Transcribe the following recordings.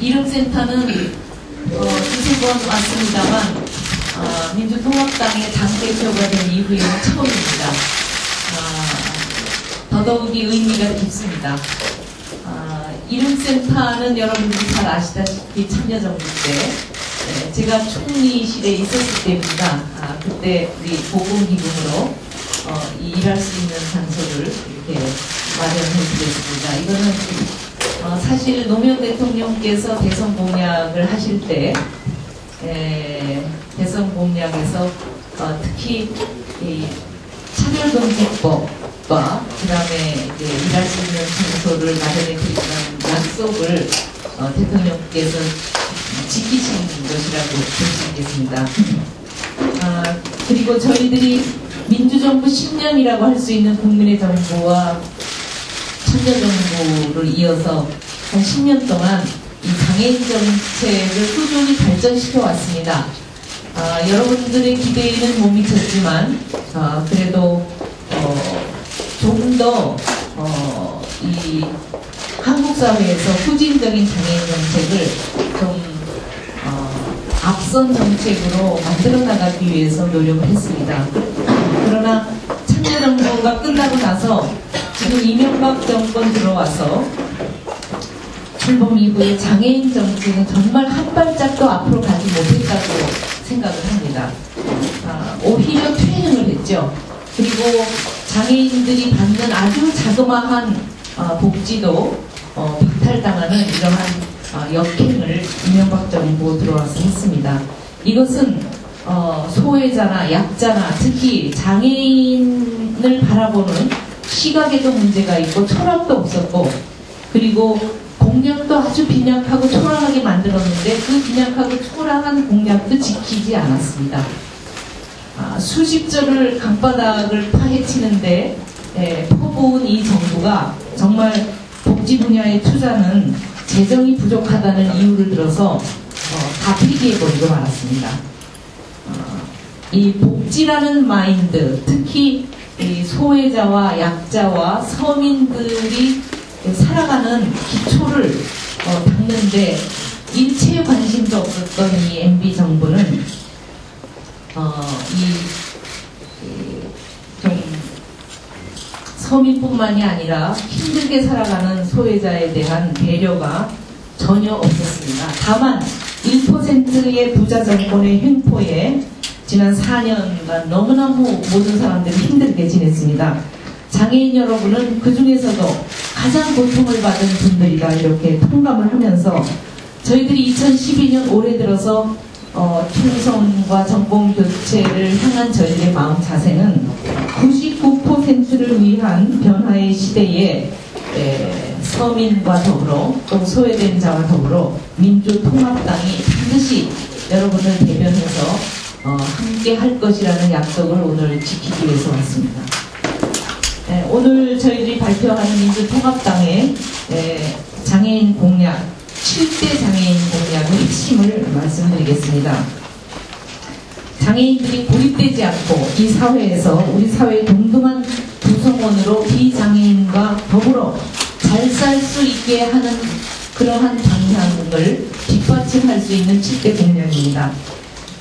이름센터는 어, 두세 번 왔습니다만 어, 민주통합당의 당대표가 된 이후에는 처음입니다. 어, 더더욱이 의미가 깊습니다. 어, 이름센터는 여러분들이 잘 아시다시피 참여정부 때 네, 제가 총리실에 있었을 때입니다. 아, 그때 우리 보건기금으로 어, 이 일할 수 있는 장소를 이렇게 마련해 드렸습니다. 이거는 어, 사실 노무현 대통령께서 대선 공약을 하실 때 에, 대선 공약에서 어, 특히 이 차별금지법과 그다음에 일할 수 있는 장소를 마련해 드리는 약속을 어, 대통령께서 지키신 것이라고 볼수 있겠습니다. 아, 그리고 저희들이 민주정부 10년이라고 할 수 있는 국민의 정부와 참여정부를 이어서 한 10년 동안 이 장애인 정책을 꾸준히 발전시켜 왔습니다. 아, 여러분들의 기대에는 못 미쳤지만 아, 그래도 어, 조금 더 어, 이 한국 사회에서 후진적인 장애인 정책을 좀 어, 앞선 정책으로 만들어 나가기 위해서 노력을 했습니다. 그러나 참여정부가 끝나고 나서 지금 이명박 정권 들어와서 출범 이후에 장애인 정책은 정말 한 발짝도 앞으로 가지 못했다고 생각을 합니다. 아, 오히려 퇴행을 했죠. 그리고 장애인들이 받는 아주 자그마한 어, 복지도 어, 박탈당하는 이러한 어, 역행을 이명박 정부 들어와서 했습니다. 이것은 어, 소외자나 약자나 특히 장애인을 바라보는 시각에도 문제가 있고 철학도 없었고 그리고 공약도 아주 빈약하고 초라하게 만들었는데 그 빈약하고 초라한 공약도 지키지 않았습니다. 아, 수십 절을 강바닥을 파헤치는데 예, 퍼부은 이 정부가 정말 복지 분야의 투자는 재정이 부족하다는 이유를 들어서 어, 다 폐기해버리고 말았습니다. 어, 이 복지라는 마인드, 특히 이 소외자와 약자와 서민들이 살아가는 기초를 어, 닦는데 일체 관심도 없었던 이 MB 정부는 어, 이좀 서민뿐만이 아니라 힘들게 살아가는 소외자에 대한 배려가 전혀 없었습니다. 다만 1%의 부자 정권의 횡포에 지난 4년간 너무너무 모든 사람들이 힘들게 지냈습니다. 장애인 여러분은 그 중에서도 가장 고통을 받은 분들이다 이렇게 통감을 하면서 저희들이 2012년 올해 들어서 어, 총선과 정권 교체를 향한 저희들의 마음 자세는 99%를 위한 변화의 시대에 에, 서민과 더불어 또 소외된 자와 더불어 민주통합당이 반드시 여러분을 대변해서 어, 함께 할 것이라는 약속을 오늘 지키기 위해서 왔습니다. 에, 오늘 저희들이 발표하는 민주통합당의 에, 장애인 공약 7대 장애인 공약의 핵심을 말씀드리겠습니다. 장애인들이 고립되지 않고 이 사회에서 우리 사회의 동등한 구성원으로 비장애인과 더불어 잘 살 수 있게 하는 그러한 방향을 뒷받침할 수 있는 7대 공약입니다.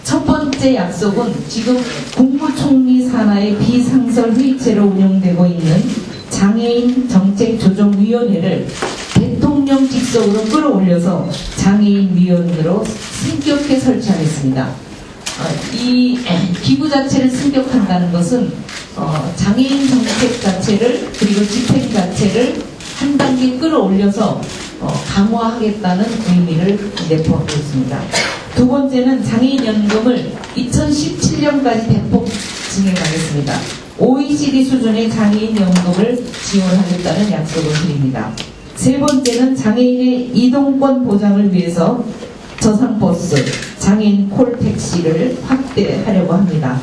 첫 번째 약속은 지금 국무총리 산하의 비상설 회의체로 운영되고 있는 장애인 정책조정위원회를 대통령 직속으로 끌어올려서 장애인위원으로 승격해 설치하겠습니다. 어, 이 기구 자체를 승격한다는 것은 어, 장애인 정책 자체를 그리고 집행 자체를 한 단계 끌어올려서 어, 강화하겠다는 의미를 내포하고 있습니다. 두 번째는 장애인 연금을 2017년까지 대폭 진행하겠습니다. OECD 수준의 장애인 연금을 지원하겠다는 약속을 드립니다. 세 번째는 장애인의 이동권 보장을 위해서 저상버스, 장애인 콜택시를 확대하려고 합니다.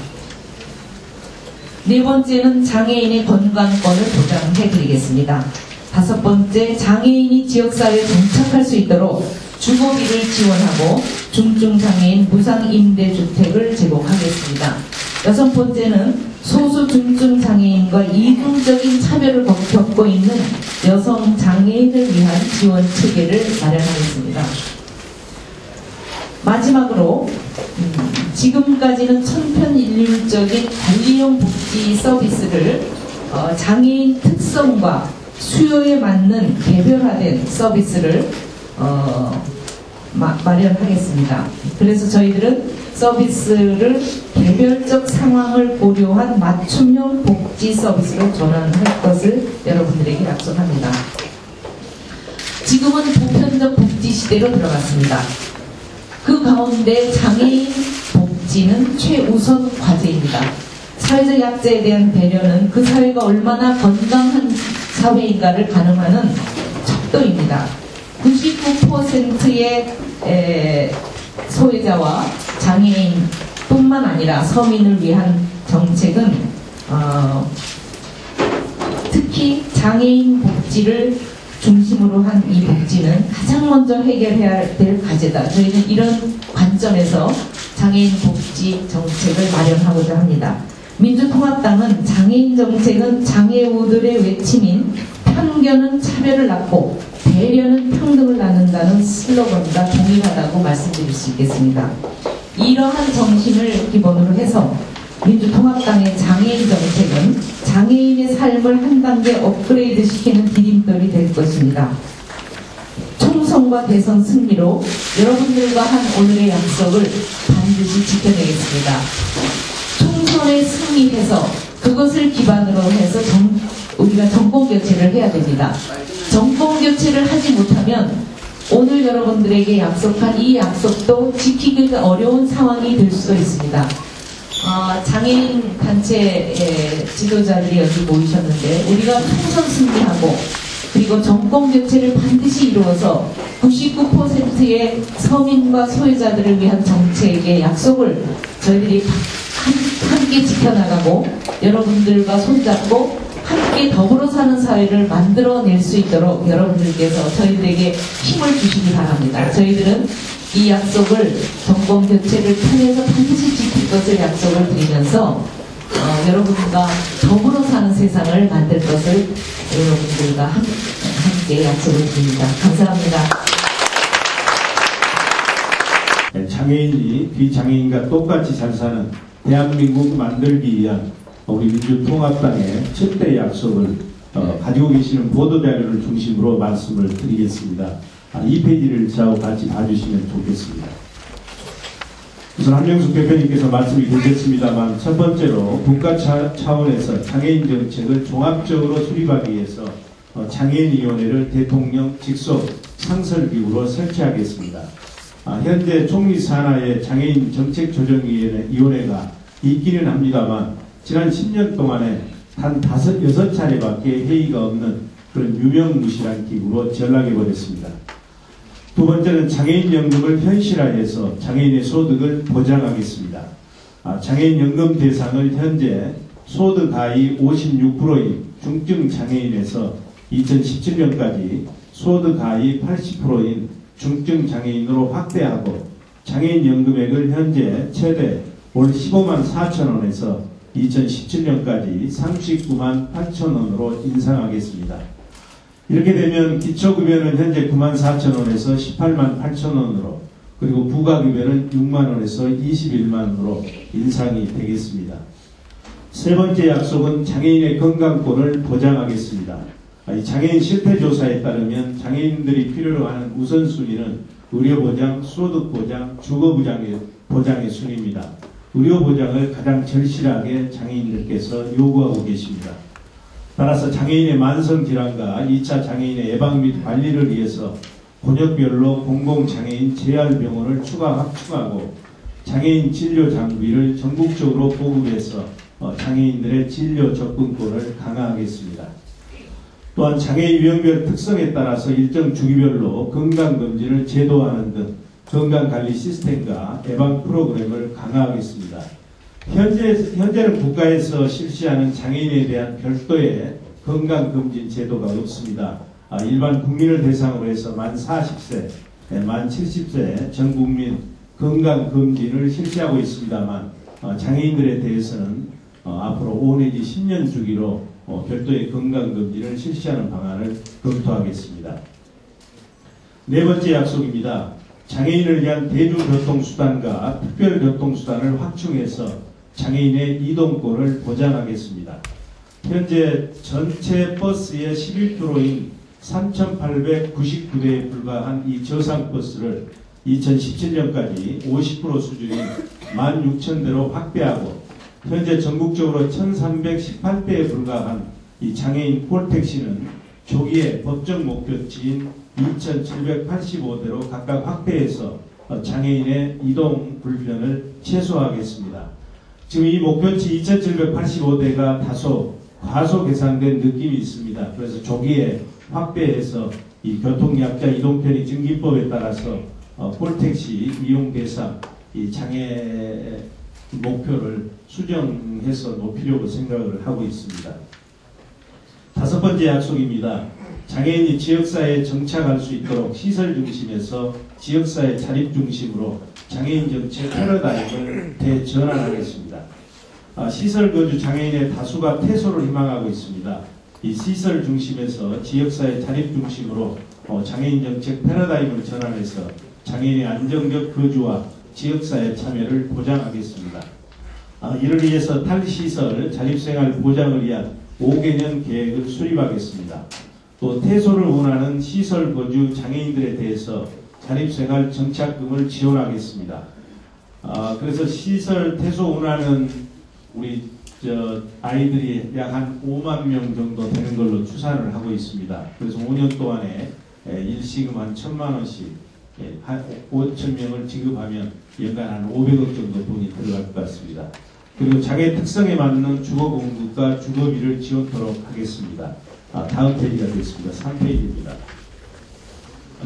네 번째는 장애인의 건강권을 보장해드리겠습니다. 다섯 번째, 장애인이 지역사회에 정착할 수 있도록 주거비를 지원하고 중증장애인 무상임대주택을 제공하겠습니다. 여섯 번째는 소수 중증장애인과 이중적인 차별을 겪고 있는 여성 장애인을 위한 지원 체계를 마련하겠습니다. 마지막으로 음, 지금까지는 천편일률적인 관리용 복지 서비스를 어, 장애인 특성과 수요에 맞는 개별화된 서비스를 어, 마, 마련하겠습니다. 그래서 저희들은 서비스를 개별적 상황을 고려한 맞춤형 복지 서비스로 전환할 것을 여러분들에게 약속합니다. 지금은 보편적 복지 시대로 들어갔습니다. 그 가운데 장애인 복지는 최우선 과제입니다. 사회적 약자에 대한 배려는 그 사회가 얼마나 건강한 사회인가를 가늠하는 척도입니다. 99%의 소외자와 장애인뿐만 아니라 서민을 위한 정책은 어, 특히 장애인 복지를 중심으로 한 이 복지는 가장 먼저 해결해야 될 과제다. 저희는 이런 관점에서 장애인 복지 정책을 마련하고자 합니다. 민주통합당은 장애인 정책은 장애우들의 외침인 편견은 차별을 낳고 배려는 평등을 낳는다는 슬로건과 동일하다고 말씀드릴 수 있겠습니다. 이러한 정신을 기본으로 해서 민주통합당의 장애인 정책은 장애인의 삶을 한 단계 업그레이드 시키는 디딤돌이 될 것입니다. 총선과 대선 승리로 여러분들과 한 오늘의 약속을 반드시 지켜내겠습니다. 총선에 승리해서 그것을 기반으로 해서 정, 우리가 정권 교체를 해야 됩니다. 교체를 하지 못하면 오늘 여러분들에게 약속한 이 약속도 지키기가 어려운 상황이 될 수도 있습니다. 어, 장애인 단체 지도자들이 여기 모이셨는데 우리가 총선 승리하고 그리고 정권 교체를 반드시 이루어서 99%의 서민과 소외자들을 위한 정책의 약속을 저희들이 함께 지켜나가고 여러분들과 손잡고 함께 더불어 사는 사회를 만들어낼 수 있도록 여러분들께서 저희들에게 힘을 주시기 바랍니다. 저희들은 이 약속을 정권 교체를 통해서 반드시 지킬 것을 약속을 드리면서 어, 여러분과 더불어 사는 세상을 만들 것을 여러분들과 함께 약속을 드립니다. 감사합니다. 네, 장애인이 비장애인과 똑같이 잘 사는 대한민국 만들기 위한 우리 민주통합당의 첫대 약속을 어, 가지고 계시는 보도 자료를 중심으로 말씀을 드리겠습니다. 아, 이 페이지를 저하고 같이 봐주시면 좋겠습니다. 우선 한명숙 대표님께서 말씀이 되셨습니다만 첫 번째로 국가 차원에서 장애인 정책을 종합적으로 수립하기 위해서 어, 장애인위원회를 대통령 직속 상설기구로 설치하겠습니다. 아, 현재 총리 산하의 장애인 정책조정위원회가 있기는 합니다만 지난 10년 동안에 단 다섯 여섯 차례밖에 회의가 없는 그런 유명무실한 기구로 전락해버렸습니다. 두 번째는 장애인 연금을 현실화해서 장애인의 소득을 보장하겠습니다. 아, 장애인 연금 대상을 현재 소득 하위 56%인 중증 장애인에서 2017년까지 소득 하위 80%인 중증 장애인으로 확대하고 장애인 연금액을 현재 최대 월 15만 4천 원에서 2017년까지 39만 8천 원으로 인상하겠습니다. 이렇게 되면 기초급여는 현재 9만 4천 원에서 18만 8천 원으로 그리고 부가급여는 6만 원에서 21만 원으로 인상이 되겠습니다. 세 번째 약속은 장애인의 건강권을 보장하겠습니다. 이 장애인 실태조사에 따르면 장애인들이 필요로 하는 우선순위는 의료보장, 소득보장, 주거보장의 보장의 순위입니다. 의료 보장을 가장 절실하게 장애인들께서 요구하고 계십니다. 따라서 장애인의 만성 질환과 2차 장애인의 예방 및 관리를 위해서 권역별로 공공장애인 재활병원을 추가 확충하고 장애인 진료 장비를 전국적으로 보급해서 어, 장애인들의 진료 접근권을 강화하겠습니다. 또한 장애인 유형별 특성에 따라서 일정 주기별로 건강검진을 제도화하는 등 건강관리 시스템과 예방 프로그램을 강화하겠습니다. 현재, 현재는 국가에서 실시하는 장애인에 대한 별도의 건강검진 제도가 없습니다. 아, 일반 국민을 대상으로 해서 만 40세, 만 70세 전 국민 건강검진을 실시하고 있습니다만 어, 장애인들에 대해서는 어, 앞으로 5 내지 10년 주기로 어, 별도의 건강검진을 실시하는 방안을 검토하겠습니다. 네 번째 약속입니다. 장애인을 위한 대중교통수단과 특별교통수단을 확충해서 장애인의 이동권을 보장하겠습니다. 현재 전체 버스의 11%인 3,899대에 불과한 이 저상버스를 2017년까지 50% 수준인 16,000대로 확대하고 현재 전국적으로 1,318대에 불과한 이 장애인 콜택시는 조기에 법적 목표치인 2,785대로 각각 확대해서 어, 장애인의 이동 불편을 최소화하겠습니다. 지금 이 목표치 2,785대가 다소 과소 계산된 느낌이 있습니다. 그래서 조기에 확대해서 이 교통약자 이동편의 증기법에 따라서 어, 폴택시 이용 대상 이 장애 목표를 수정해서 높이려고 생각을 하고 있습니다. 다섯 번째 약속입니다. 장애인이 지역사회에 정착할 수 있도록 시설 중심에서 지역사회 자립 중심으로 장애인 정책 패러다임을 대전환하겠습니다. 아, 시설 거주 장애인의 다수가 퇴소를 희망하고 있습니다. 이 시설 중심에서 지역사회 자립 중심으로 어, 장애인 정책 패러다임을 전환해서 장애인의 안정적 거주와 지역사회 참여를 보장하겠습니다. 아, 이를 위해서 탈시설 자립생활 보장을 위한 5개년 계획을 수립하겠습니다. 또 퇴소를 원하는 시설 거주 장애인들에 대해서 자립생활 정착금을 지원하겠습니다. 아, 그래서 시설 퇴소 원하는 우리 저 아이들이 약 한 5만 명 정도 되는 걸로 추산을 하고 있습니다. 그래서 5년 동안에 에, 일시금 한 천만 원씩 예, 한 5천 명을 지급하면 연간 한 500억 정도 돈이 들어갈 것 같습니다. 그리고 장애 특성에 맞는 주거 공급과 주거비를 지원토록 하겠습니다. 아, 다음 페이지가 되겠습니다. 3페이지입니다.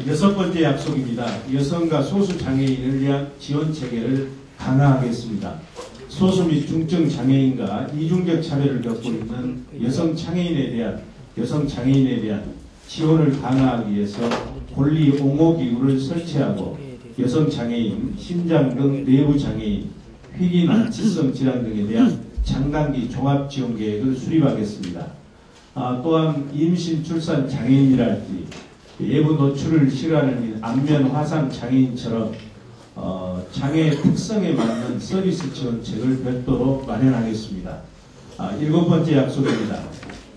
여섯 번째 약속입니다. 여성과 소수 장애인을 위한 지원 체계를 강화하겠습니다. 소수 및 중증 장애인과 이중적 차별을 겪고 있는 여성 장애인에 대한 여성 장애인에 대한 지원을 강화하기 위해서 권리 옹호 기구를 설치하고 여성 장애인, 심장 등 내부 장애인, 희귀 난치성 질환 등에 대한 장단기 종합 지원 계획을 수립하겠습니다. 아, 또한 임신 출산 장애인이랄지 예부 노출을 싫어하는 안면 화상 장애인처럼 어, 장애 특성에 맞는 서비스 지원책을 별도로 마련하겠습니다. 아, 일곱 번째 약속입니다.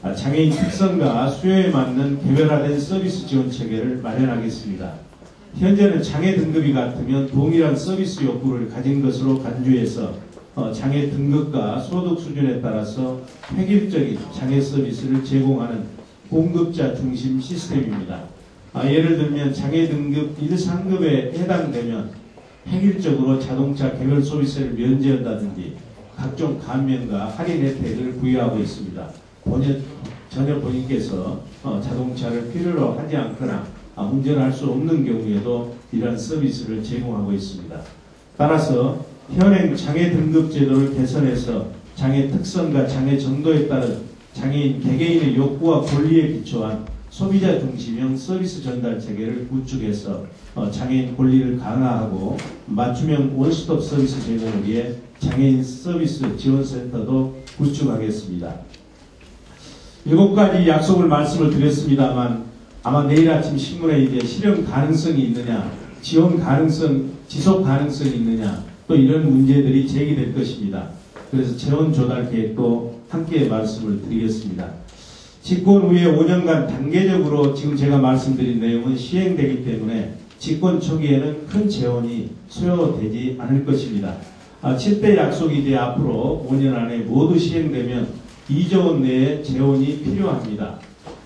아, 장애인 특성과 수요에 맞는 개별화된 서비스 지원 체계를 마련하겠습니다. 현재는 장애 등급이 같으면 동일한 서비스 욕구를 가진 것으로 간주해서 어, 장애 등급과 소득 수준에 따라서 획일적인 장애 서비스를 제공하는 공급자 중심 시스템입니다. 아, 예를 들면 장애 등급 1, 상급에 해당되면 획일적으로 자동차 개별 소비세를 면제한다든지 각종 감면과 할인 혜택을 부여하고 있습니다. 본연, 전혀 본인께서 어, 자동차를 필요로 하지 않거나 아, 운전할 수 없는 경우에도 이러한 서비스를 제공하고 있습니다. 따라서 현행 장애 등급 제도를 개선해서 장애 특성과 장애 정도에 따른 장애인 개개인의 욕구와 권리에 기초한 소비자 중심형 서비스 전달 체계를 구축해서 어, 장애인 권리를 강화하고 맞춤형 원스톱 서비스 제공을 위해 장애인 서비스 지원센터도 구축하겠습니다. 일곱 가지 약속을 말씀을 드렸습니다만 아마 내일 아침 신문에 이제 실현 가능성이 있느냐, 지원 가능성, 지속 가능성이 있느냐, 또 이런 문제들이 제기될 것입니다. 그래서 재원 조달 계획도 함께 말씀을 드리겠습니다. 집권 후에 5년간 단계적으로 지금 제가 말씀드린 내용은 시행되기 때문에 집권 초기에는 큰 재원이 소요되지 않을 것입니다. 아, 7대 약속이 이제 앞으로 5년 안에 모두 시행되면 2조 원 내의 재원이 필요합니다.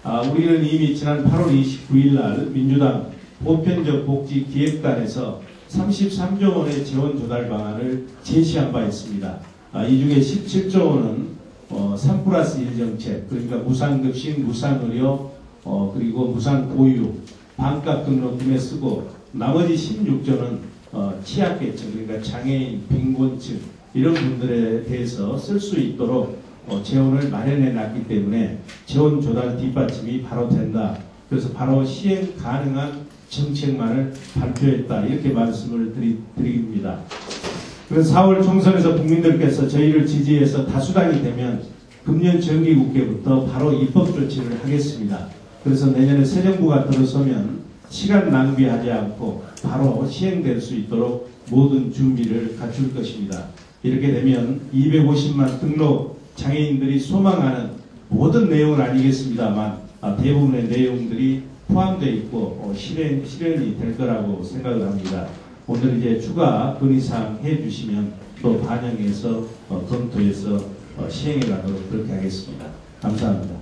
아, 우리는 이미 지난 8월 29일 날 민주당 보편적 복지 기획단에서 33조 원의 재원 조달 방안을 제시한 바 있습니다. 아, 이 중에 17조 원은 어, 3 플러스 1 정책, 그러니까 무상급식, 무상의료, 어, 그리고 무상보육, 반값 등록금에 쓰고 나머지 16조는 어, 취약계층, 그러니까 장애인, 빈곤층 이런 분들에 대해서 쓸 수 있도록 어, 재원을 마련해 놨기 때문에 재원 조달 뒷받침이 바로 된다. 그래서 바로 시행 가능한 정책만을 발표했다. 이렇게 말씀을 드리, 드립니다. 그래서 4월 총선에서 국민들께서 저희를 지지해서 다수당이 되면 금년 정기국회부터 바로 입법 조치를 하겠습니다. 그래서 내년에 새 정부가 들어서면 시간 낭비하지 않고 바로 시행될 수 있도록 모든 준비를 갖출 것입니다. 이렇게 되면 250만 등록 장애인들이 소망하는 모든 내용은 아니겠습니다만 아, 대부분의 내용들이 포함되어 있고 어, 실행, 실현이 될 거라고 생각을 합니다. 오늘 이제 추가 건의사항 해주시면 또 반영해서 어, 검토해서 어, 시행해 가도록 그렇게 하겠습니다. 감사합니다.